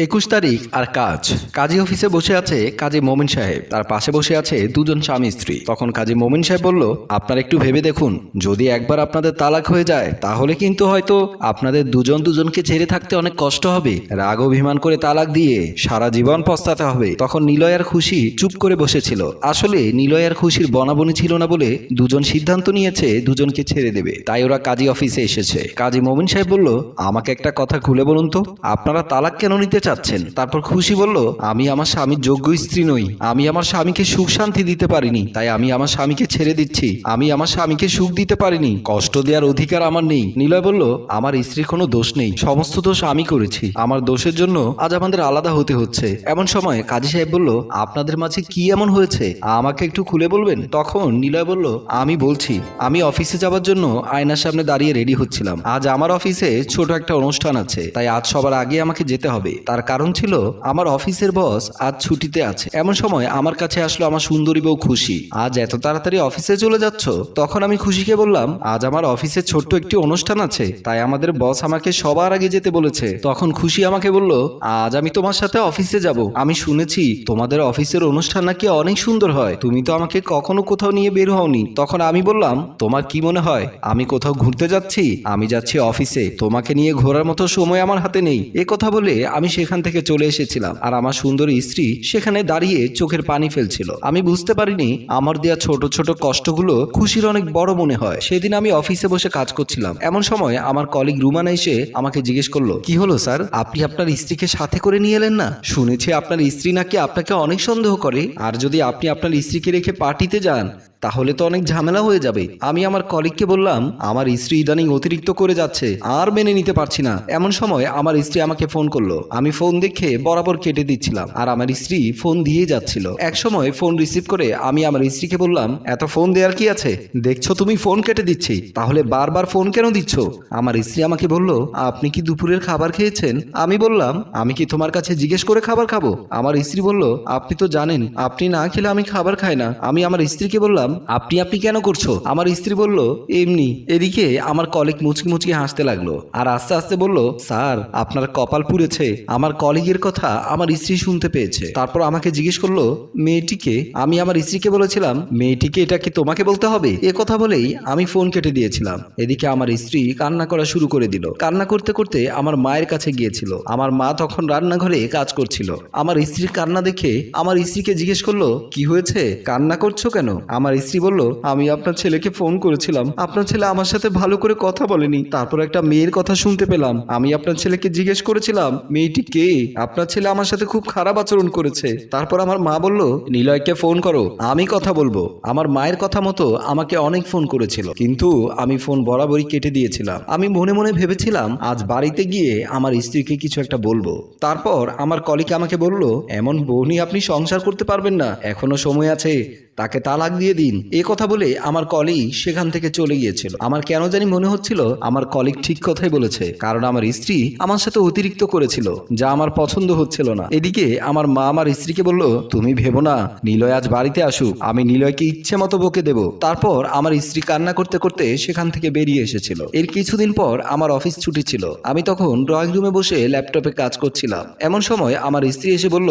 একুশ তারিখ আর কাজ। কাজী অফিসে বসে আছে কাজী মোমিন সাহেব। তার পাশে বসে আছে দুজন স্বামী স্ত্রী। তখন কাজী মোমিন সাহেব বলল, আপনারা একটু ভেবে দেখুন। যদি একবার আপনাদের তালাক হয়ে যায়, তাহলে কিন্তু হয়তো আপনাদের দুজন দুজনকে ছেড়ে থাকতে অনেক কষ্ট হবে। রাগ অভিমান করে তালাক দিয়ে সারা জীবন পস্তাতে হবে। তখন নিলয় আর খুশি চুপ করে বসেছিল। আসলে নিলয় আর খুশির বনাবনি ছিল না বলে দুজন সিদ্ধান্ত নিয়েছে দুজনকে ছেড়ে দেবে। তাই ওরা কাজী অফিসে এসেছে। কাজী মোমিন সাহেব বলল, আমাকে একটা কথা খুলে বলুন তো। আপনারা তালাক কেন নিতে চাচ্ছেন। তারপর খুশি বলল, আমি আমার স্বামীর যোগ্য স্ত্রী নই। আমি আমার স্বামীকে সুখ শান্তি দিতে পারিনি। তাই আমি আমার স্বামীকে ছেড়ে দিচ্ছি। আমি আমার স্বামীকে সুখ দিতে পারিনি। কষ্ট দেওয়ার অধিকার আমার নেই। নিলয় বলল, আমার স্ত্রীর কোনো দোষ নেই। সমস্ত দোষ আমি করেছি। আমার দোষের জন্য আজ আমাদের আলাদা হতে হচ্ছে। এমন সময় কাজী সাহেব বলল, আপনাদের মাঝে কি এমন হয়েছে? আমাকে একটু খুলে বলবেন? তখন নিলয় বলল, আমি বলছি, আমি অফিসে যাওয়ার জন্য আয়নার সামনে দাঁড়িয়ে রেডি হচ্ছিলাম। আজ আমার অফিসে ছোট একটা অনুষ্ঠান আছে। তাই আজ সবার আগে আমাকে যেতে হবে। তার কারণ ছিল আমার অফিসের বস আজ ছুটিতে আছে। এমন সময় আমার কাছে আসলো আমার সুন্দরী বউ খুশি। আজ এত তাড়াতাড়ি অফিসে চলে যাচ্ছ? তখন আমি খুশিকে বললাম, আজ আমার অফিসে ছোট্ট একটি অনুষ্ঠান আছে, তাই আমাদের বস আমাকে সবার আগে যেতে বলেছে। তখন খুশি আমাকে বলল, আজ আমি তোমার সাথে অফিসে যাব। আমি শুনেছি, তোমাদের অফিসের অনুষ্ঠান নাকি অনেক সুন্দর হয়। তুমি তো আমাকে কখনো কোথাও নিয়ে বের হওনি। তখন আমি বললাম, তোমার কি মনে হয়? আমি কোথাও ঘুরতে যাচ্ছি? আমি যাচ্ছি অফিসে। তোমাকে নিয়ে ঘোরার মতো সময় আমার হাতে নেই। এ কথা বলে আমি সেখান থেকে চলে এসেছিলাম। আর আমার সুন্দরী স্ত্রী সেখানে দাঁড়িয়ে চোখের পানি ফেলছিল। আমি বুঝতে পারিনি, আমার দেওয়া ছোট ছোট কষ্টগুলো খুশির অনেক বড় মনে হয়। সেদিন আমি অফিসে বসে কাজ করছিলাম। এমন সময় আমার কলিগ রুমানা এসে আমাকে জিজ্ঞেস করল, কি হলো স্যার? আপনি আপনার স্ত্রীকে সাথে করে নিয়ে এলেন না? শুনেছি আপনার স্ত্রী নাকি আপনাকে অনেক সন্দেহ করে। আর যদি আপনি আপনার স্ত্রীকে রেখে পার্টিতে যান তাহলে তো অনেক ঝামেলা হয়ে যাবে। আমি আমার কলিগকে বললাম, আমার স্ত্রী ইদানিং অতিরিক্ত করে যাচ্ছে, আর মেনে নিতে পারছি না। এমন সময় আমার স্ত্রী আমাকে ফোন করল। আমি ফোন দেখে বরাবর কেটে দিচ্ছিলাম, আর আমার স্ত্রী ফোন দিয়ে যাচ্ছিল। এক সময় ফোন রিসিভ করে আমি আমার স্ত্রীকে বললাম, এত ফোন দেওয়ার কি আছে? দেখছ তুমি ফোন কেটে দিচ্ছি, তাহলে বারবার ফোন কেন দিচ্ছ? আমার স্ত্রী আমাকে বলল, আপনি কি দুপুরের খাবার খেয়েছেন? আমি বললাম, আমি কি তোমার কাছে জিজ্ঞেস করে খাবার খাব? আমার স্ত্রী বলল, আপনি তো জানেন, আপনি না খেলে আমি খাবার খাই না। আমি আমার স্ত্রীকে বললাম আপনি আপনি কেন করছ? আমার স্ত্রী বলল, এমনি। এদিকে আমার কলিগ মুচকি মুচকি হাসতে লাগল আর আস্তে আস্তে বলল, স্যার, আপনার কপাল পুড়েছে। আমার কলিগের কথা আমার স্ত্রী শুনতে পেয়েছে। তারপর আমাকে জিজ্ঞেস করল, মেয়েটিকে? আমি আমার স্ত্রীকে বলেছিলাম, মেয়েটিকে এটা কি তোমাকে বলতে হবে? এ কথা বলেই আমি ফোন কেটে দিয়েছিলাম। এদিকে আমার স্ত্রী কান্না করা শুরু করে দিল। কান্না করতে করতে আমার মায়ের কাছে গিয়েছিল। আমার মা তখন রান্নাঘরে কাজ করছিল। আমার স্ত্রীর কান্না দেখে আমার স্ত্রীকে জিজ্ঞেস করল, কি হয়েছে? কান্না করছ কেন? আমার স্ত্রী বলল, আমি আপনার ছেলেকে ফোন করেছিলাম। আপনার ছেলে আমার সাথে ভালো করে কথা বলেনি। তারপর একটা মেয়ের কথা শুনতে পেলাম। আমি আপনার ছেলেকে জিজ্ঞেস করেছিলাম, মেয়েটি কে? আপনার ছেলে আমার সাথে খুব খারাপ আচরণ করেছে। তারপর আমার মা বলল, নিলয়কে ফোন করো, আমি কথা বলব। আমার মায়ের কথা মতো আমাকে অনেক ফোন করেছিল, কিন্তু আমি ফোন বরাবরই কেটে দিয়েছিলাম। আমি মনে মনে ভেবেছিলাম, আজ বাড়িতে গিয়ে আমার স্ত্রীকে কিছু একটা বলব। তারপর আমার কলিক আমাকে বলল, এমন বউ নিয়ে আপনি সংসার করতে পারবেন না। এখনও সময় আছে। তাকে তালাক দিয়ে দিন। এ কথা বলে আমার কলিগ সেখান থেকে চলে গিয়েছিল। আমার কেন জানি মনে হচ্ছিল, আমার কলিগ ঠিক কথাই বলেছে, কারণ আমার স্ত্রী আমার সাথে অতিরিক্ত করেছিল, যা আমার পছন্দ হচ্ছিল না। এদিকে আমার মা আমার স্ত্রীকে বলল, তুমি ভেবো না, নিলয় আজ বাড়িতে আসুক, আমি নিলয়কে ইচ্ছে মতো বকে দেব। তারপর আমার স্ত্রী কান্না করতে করতে সেখান থেকে বেরিয়ে এসেছিল। এর কিছুদিন পর আমার অফিস ছুটি ছিল। আমি তখন ড্রয়িং রুমে বসে ল্যাপটপে কাজ করছিলাম। এমন সময় আমার স্ত্রী এসে বলল,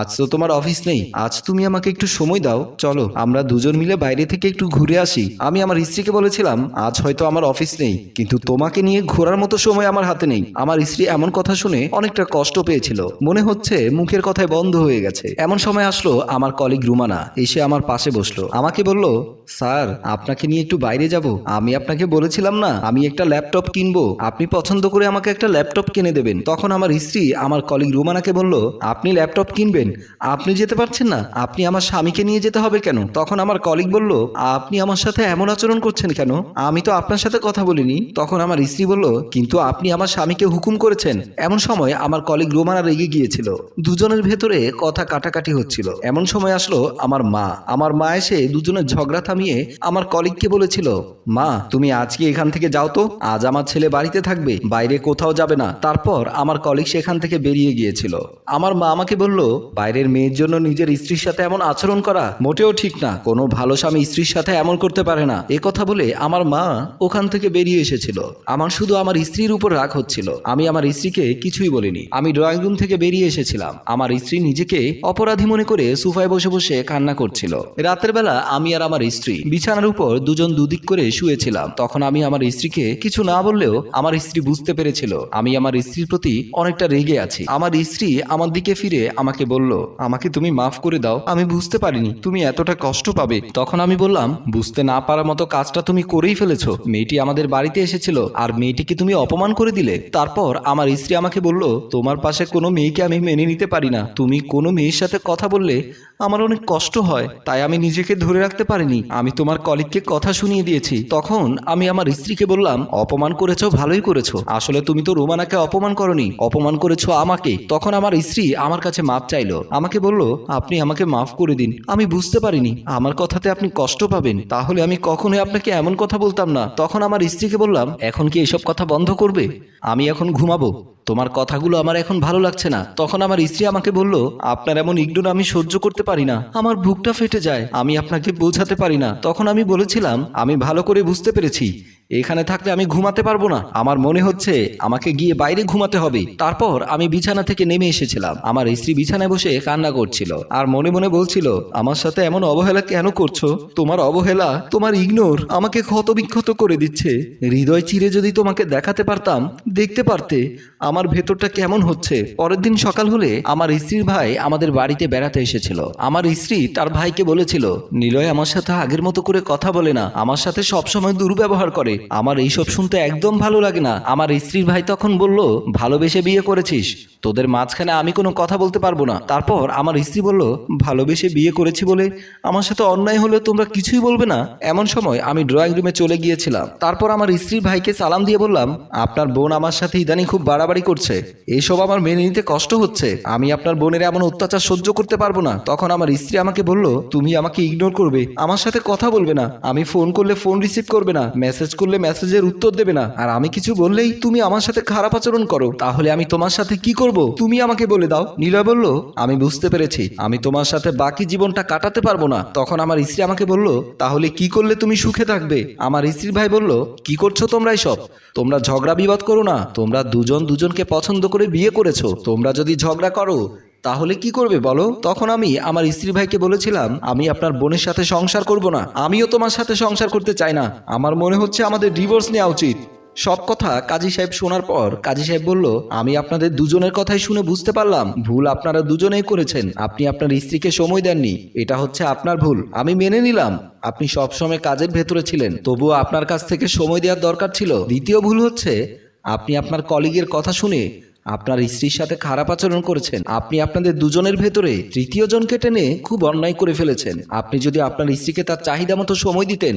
আজ তো তোমার অফিস নেই, আজ তুমি আমাকে একটু সময় দাও, চলো আমরা দুজন মিলে বাইরে থেকে একটু ঘুরে আসি। আমি আমার স্ত্রীকে বলেছিলাম, আজ হয়তো আমার অফিস নেই, কিন্তু তোমাকে নিয়ে ঘোরার মতো সময় আমার হাতে নেই। আমার স্ত্রী এমন কথা শুনে অনেকটা কষ্ট পেয়েছিল। মনে হচ্ছে মুখের কথায় বন্ধ হয়ে গেছে। এমন সময় আসলো আমার কলিগ রুমানা। এসে আমার পাশে বসল। আমাকে বলল স্যার, আপনাকে নিয়ে একটু বাইরে যাব। আমি আপনাকে বলেছিলাম না, আমি একটা ল্যাপটপ কিনবো। আপনি পছন্দ করে আমাকে একটা ল্যাপটপ কিনে দেবেন। তখন আমার স্ত্রী আমার কলিগ রুমানাকে বলল, আপনি ল্যাপটপ কিনবেন। আপনি যেতে পারছেন না, আপনি আমার স্বামীকে নিয়ে যেতে হবে কেন? তখন আমার কলিগ বলল, আপনি আমার সাথে এমন আচরণ করছেন কেন? আমি তো আপনার সাথে কথা বলিনি। তখন আমার স্ত্রী বলল, কিন্তু আপনি আমার স্বামীকে হুকুম করেছেন। এমন সময় আমার কলিগ রোমানা রেগে গিয়েছিল। দুজনের ভেতরে কথা কাটাকাটি হচ্ছিল। এমন সময় আসলো আমার মা। আমার মা এসে দুজনের ঝগড়া থামিয়ে আমার কলিগকে বলেছিল, মা, তুমি আজকে এখান থেকে যাও তো। আজ আমার ছেলে বাড়িতে থাকবে, বাইরে কোথাও যাবে না। তারপর আমার কলিগ সেখান থেকে বেরিয়ে গিয়েছিল। আমার মা আমাকে বলল, বাইরের মেয়ের জন্য নিজের স্ত্রীর সাথে এমন আচরণ করা মোটেও ঠিক না। কোনো ভালো স্বামী স্ত্রীর সাথে এমন করতে পারে না। এ কথা বলে আমার মা ওখান থেকে বেরিয়ে এসেছিল। আমার শুধু আমার স্ত্রীর উপর রাগ হচ্ছিল। আমি আমার স্ত্রীকে কিছুই বলিনি। আমি ড্রয়িং রুম থেকে বেরিয়ে এসেছিলাম। আমার স্ত্রী নিজেকে অপরাধী মনে করে সুফায় বসে বসে কান্না করছিল। রাতের বেলা আমি আর আমার স্ত্রী বিছানার উপর দুজন দুদিক করে শুয়েছিলাম। তখন আমি আমার স্ত্রীকে কিছু না বললেও আমার স্ত্রী বুঝতে পেরেছিল, আমি আমার স্ত্রীর প্রতি অনেকটা রেগে আছি। আমার স্ত্রী আমার দিকে ফিরে আমাকে বলল, আমাকে তুমি মাফ করে দাও, আমি বুঝতে পারিনি, তুমি এতটা কষ্ট পাবে। তখন আমি বললাম, বুঝতে না পারার মতো কাজটা তুমি করেই ফেলেছো। মেয়েটি আমাদের বাড়িতে এসেছিল, আর মেয়েটিকে তুমি অপমান করে দিলে। তারপর আমার স্ত্রী আমাকে বলল, তোমার পাশে কোনো মেয়েকে আমি মেনে নিতে পারি না। তুমি কোনো মেয়ের সাথে কথা বললে আমার অনেক কষ্ট হয়, তাই আমি নিজেকে ধরে রাখতে পারিনি। আমি তোমার কলিগকে কথা শুনিয়ে দিয়েছি। তখন আমি আমার স্ত্রীকে বললাম, অপমান করেছ, ভালোই করেছ। আসলে তুমি তো রোমানাকে অপমান করনি, অপমান করেছ আমাকে। তখন আমার স্ত্রী আমার কাছে মাপ চাইলো। আমাকে বলল, আপনি আমাকে মাফ করে দিন। আমি বুঝতে পারিনি। আমার কথাতে আপনি কষ্ট পাবেন। তাহলে আমি কখনোই আপনাকে এমন কথা বলতাম না। তখন আমার স্ত্রীকে বললাম, এখন কি এসব কথা বন্ধ করবে? আমি এখন ঘুমাবো। তোমার কথাগুলো আমার এখন ভালো লাগছে না। তখন আমার স্ত্রী আমাকে বলল, আপনার এমন ইগনোর আমি সহ্য করতে পারি না। আমার বুকটা ফেটে যায়। আমি আপনাকে বোঝাতে পারি না। তখন আমি বলেছিলাম, আমি ভালো করে বুঝতে পেরেছি। এখানে থাকলে আমি ঘুমাতে পারব না। আমার মনে হচ্ছে আমাকে গিয়ে বাইরে ঘুমাতে হবে। তারপর আমি বিছানা থেকে নেমে এসেছিলাম। আমার স্ত্রী বিছানায় বসে কান্না করছিল আর মনে মনে বলছিল, আমার সাথে এমন অবহেলা কেন করছ? তোমার অবহেলা, তোমার ইগনোর আমাকে ক্ষতবিক্ষত করে দিচ্ছে। হৃদয় চিরে যদি তোমাকে দেখাতে পারতাম, দেখতে পারতে আমার ভেতরটা কেমন হচ্ছে। পরের দিন সকাল হলে আমার স্ত্রীর ভাই আমাদের বাড়িতে বেড়াতে এসেছিল। আমার স্ত্রী তার ভাইকে বলেছিল, নিলয় আমার সাথে আগের মতো করে কথা বলে না। আমার সাথে সবসময় দুর্ব্যবহার করে। আমার এইসব শুনতে একদম ভালো লাগে না। আমার স্ত্রীর ভাই তখন বলল, ভালোবেসে বিয়ে করেছিস। তোদের মাঝখানে আমি কোনো কথা বলতে পারব না। তারপর আমার স্ত্রী বলল, ভালোবেসে বিয়ে করেছি বলে আমার সাথে অন্যায় হলে তোমরা কিছুই বলবে না। এমন সময় আমি ড্রয়িং রুমে চলে গিয়েছিলাম। তারপর আমার স্ত্রীর ভাইকে সালাম দিয়ে বললাম, আপনার বোন আমার সাথে ইদানিং খুব বাড়াবাড়ি করছে। এইসব আমার মেনে নিতে কষ্ট হচ্ছে। আমি আপনার বোনের এমন অত্যাচার সহ্য করতে পারব না। তখন আমার স্ত্রী আমাকে বলল, তুমি আমাকে ইগনোর করবে। আমার সাথে কথা বলবে না। আমি ফোন করলে ফোন রিসিভ করবে না। মেসেজ করলে মেসেজের উত্তর দেবে না। আর আমি কিছু বললেই তুমি আমার সাথে খারাপ আচরণ করো। তাহলে আমি তোমার সাথে কি করব? তুমি আমাকে বলে দাও। নীলয় বলল, আমি বুঝতে পেরেছি। আমি তোমার সাথে বাকি জীবনটা কাটাতে পারব না। তখন আমার স্ত্রী আমাকে বলল, তাহলে কি করলে তুমি সুখে থাকবে? আমার স্ত্রীর ভাই বলল, কি করছ তোমরা এসব? তোমরা ঝগড়া বিবাদ করো না। তোমরা দুজন দুজনকে পছন্দ করে বিয়ে করেছ। তোমরা যদি ঝগড়া করো তাহলে কি করবে বলো? তখন আমি আমার স্ত্রী ভাইকে বলেছিলাম, আমি আপনার বোনের সাথে সংসার করব না। আমিও তোমার সাথে সংসার করতে চাই না। আমার মনে হচ্ছে আমাদের ডিভোর্স নেওয়া উচিত। সব কথা কাজী সাহেব শোনার পর কাজী সাহেব বলল, আমি আপনাদের দুজনের কথাই শুনে বুঝতে পারলাম। ভুল আপনারা দুজনেই করেছেন। আপনি আপনার স্ত্রীকে সময় দেননি। এটা হচ্ছে আপনার ভুল। আমি মেনে নিলাম। আপনি সবসময় কাজের ভেতরে ছিলেন। তবুও আপনার কাছ থেকে সময় দেওয়ার দরকার ছিল। দ্বিতীয় ভুল হচ্ছে, আপনি আপনার কলিগের কথা শুনে আপনার স্ত্রীর সাথে খারাপ আচরণ করেছেন। আপনি আপনাদের দুজনের ভেতরে তৃতীয় জনকে টেনে খুব অন্যায় করে ফেলেছেন। আপনি যদি আপনার স্ত্রীকে তার চাহিদা মতো সময় দিতেন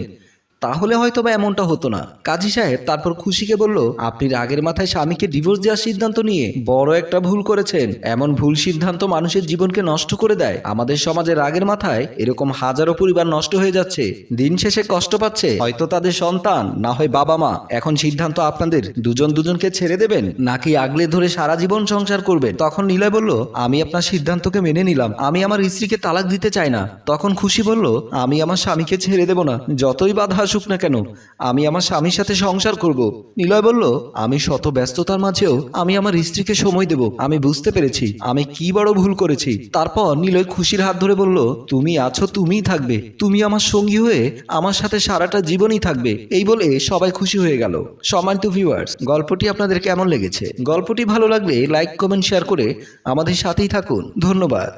তাহলে হয়তো বা এমনটা হতো না। কাজী সাহেব তারপর খুশিকে বলল, আপনি রাগের মাথায় স্বামীকে ডিভোর্স দেওয়ার সিদ্ধান্ত নিয়ে বড় একটা ভুল করেছেন। এমন ভুল সিদ্ধান্ত মানুষের জীবনকে নষ্ট করে দেয়। আমাদের সমাজে রাগের মাথায় এরকম হাজারো পরিবার নষ্ট হয়ে যাচ্ছে। দিন শেষে কষ্ট পাচ্ছে। হয়তো তাদের সন্তান, না হয় বাবা মা। এখন সিদ্ধান্ত আপনাদের। দুজন দুজনকে ছেড়ে দেবেন, নাকি আগলে ধরে সারা জীবন সংসার করবেন? তখন নীলয় বলল, আমি আপনার সিদ্ধান্তকে মেনে নিলাম। আমি আমার স্ত্রীকে তালাক দিতে চাই না। তখন খুশি বলল, আমি আমার স্বামীকে ছেড়ে দেব না। যতই বাধা আসুক না কেন, আমি আমার স্বামীর সাথে সংসার করব। নিলয় বলল, আমি শত ব্যস্ততার মাঝেও আমি আমার স্ত্রীকে সময় দেব। আমি বুঝতে পেরেছি, আমি কি বড় ভুল করেছি। তারপর নিলয় খুশির হাত ধরে বলল, তুমি আছো, তুমিই থাকবে। তুমি আমার সঙ্গী হয়ে আমার সাথে সারাটা জীবনই থাকবে। এই বলে সবাই খুশি হয়ে গেল। সম্মানিত ভিউয়ার্স গল্পটি আপনাদের কেমন লেগেছে? গল্পটি ভালো লাগলে লাইক কমেন্ট শেয়ার করে আমাদের সাথেই থাকুন। ধন্যবাদ।